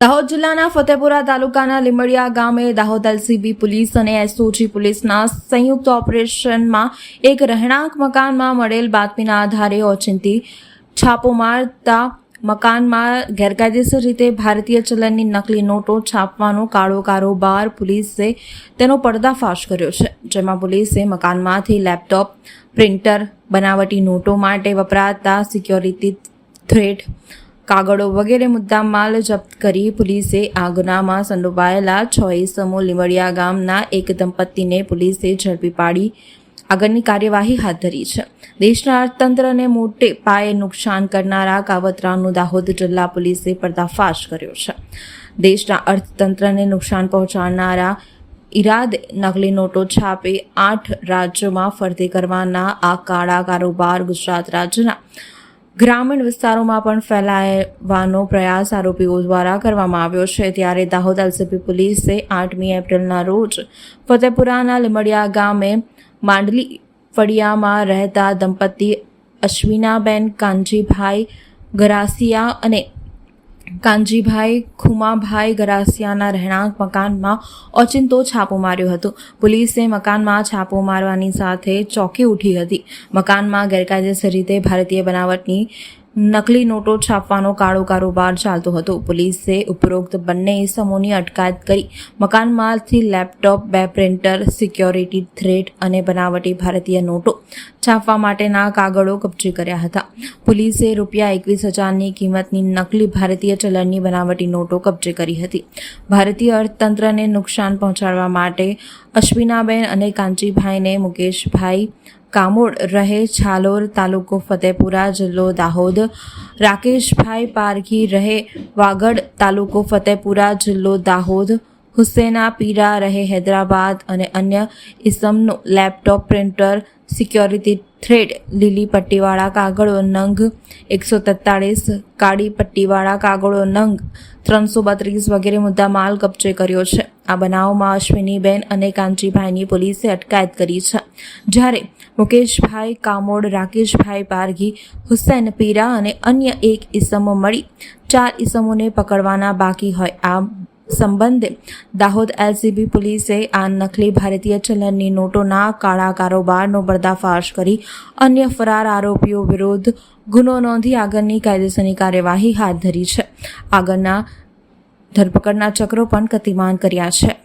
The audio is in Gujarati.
જિલ્લાના ફતેપુરા તાલુકાના લીમડિયા ગામે દાહોદ એલસીબી પોલીસ અને એસઓજી પોલીસના સંયુક્ત ઓપરેશનમાં એક રહેણાંક મકાનમાં મળેલ બાતમીના આધારે ઓચિંતી છાપો મારતા મકાનમાં ગેરકાયદેસર રીતે ભારતીય ચલણની નકલી નોટો છાપવાનો કાળો કારોબાર પોલીસે તેનો પર્દાફાશ કર્યો છે, જેમાં પોલીસે મકાનમાંથી લેપટોપ, પ્રિન્ટર, બનાવટી નોટો માટે વપરાતા સિક્યોરિટી થ્રેડ કાગળો વગેરે મુદ્દા માલ જપ્ત કરી પોલીસે આ ગુનામાં સંડોવાયેલા છ ઇસમો લીમડિયા ગામના એક દંપતીને પોલીસે ઝડપી પાડી આગળની કાર્યવાહી હાથ ધરી છે. દેશના અર્થતંત્રને મોટે પાયે નુકસાન કરનારા કાવતરાનું દાહોદ જિલ્લા પોલીસે પર્દાફાશ કર્યો છે. દેશના અર્થતંત્રને નુકસાન પહોંચાડનારા ઈરાદે નકલી નોટો છાપી આઠ રાજ્યોમાં ફરતી કરવાના આ કાળા કારોબાર ગુજરાત રાજ્યના ગ્રામીણ વિસ્તારોમાં પણ ફેલાવવાનો પ્રયાસ આરોપીઓ દ્વારા કરવામાં આવ્યો છે. ત્યારે દાહોદ એલસીબી પોલીસે આઠમી એપ્રિલના રોજ ફતેપુરાના લીમડિયા ગામે માંડલી ફળિયામાં રહેતા દંપતી અશ્વિનાબેન કાનજીભાઈ ગરાસિયા અને કાનજીભાઈ, ખુમાભાઈ ગરાસિયાના રહેણાંક મકાનમાં ઓચિંતો છાપો માર્યો હતો. પોલીસે મકાનમાં છાપો મારવાની સાથે ચોંકી ઉઠી હતી. મકાનમાં ગેરકાયદેસર રીતે ભારતીય બનાવટની નકલી નોટો છાપવાનો કાળો કારોબાર ચાલતો હતો. પોલીસે ઉપરોક્ત બંને સમૂહની અટકાયત કરી મકાનમાંથી લેપટોપ, બે પ્રિન્ટર, સિક્યોરિટી થ્રેડ અને બનાવટી ભારતીય નોટો છાપવા માટેના કાગળો કબજે કર્યા હતા. પોલીસે રૂપિયા એકવીસ હજારની કિંમતની નકલી ભારતીય ચલણની બનાવટી નોટો કબજે કરી હતી. ભારતીય અર્થતંત્રને નુકસાન પહોંચાડવા માટે અશ્વિનાબેન અને કાંચીભાઈને મુકેશભાઈ કામોડ રહે છાલોર તાલુકો ફતેપુરા, જિલ્લો દાહોદ. રાકેશભાઈ પારઘી રહે વાગડ તાલુકો ફતેપુરા, જિલ્લો દાહોદ. હુસેના પીરા રહે હૈદરાબાદ અને અન્ય ઇસમનું લેપટોપ, પ્રિન્ટર, સિક્યોરિટી થ્રેડ, લીલી પટ્ટીવાળા કાગળો, નંગ એકસો તેતાળીસ, કાળી પટ્ટીવાળા કાગળો, નંગ ત્રણસો બત્રીસ વગેરે મુદ્દા માલ કબજે કર્યો છે. આ બનાવમાં અશ્વિનીબેન અને કાંચીભાઈની પોલીસે અટકાયત કરી છે. જ્યારે મુકેશભાઈ કામોડ, રાકેશભાઈ પારઘી, હુસૈન પીરા અને અન્ય એક ઇસમો મળી. ચાર ઈસમોને પકડવાના બાકી હોય. આ સંબંધે દાહોદ એલસીબી પોલીસે આ નકલી ભારતીય ચલણની નોટોના કાળા કારોબારનો પર્દાફાશ કરી અન્ય ફરાર આરોપીઓ વિરુદ્ધ ગુનો નોંધી આગળની કાયદેસરની કાર્યવાહી હાથ ધરી છે. આગળના ધરપકડના ચક્રો પણ ગતિમાન કર્યા છે.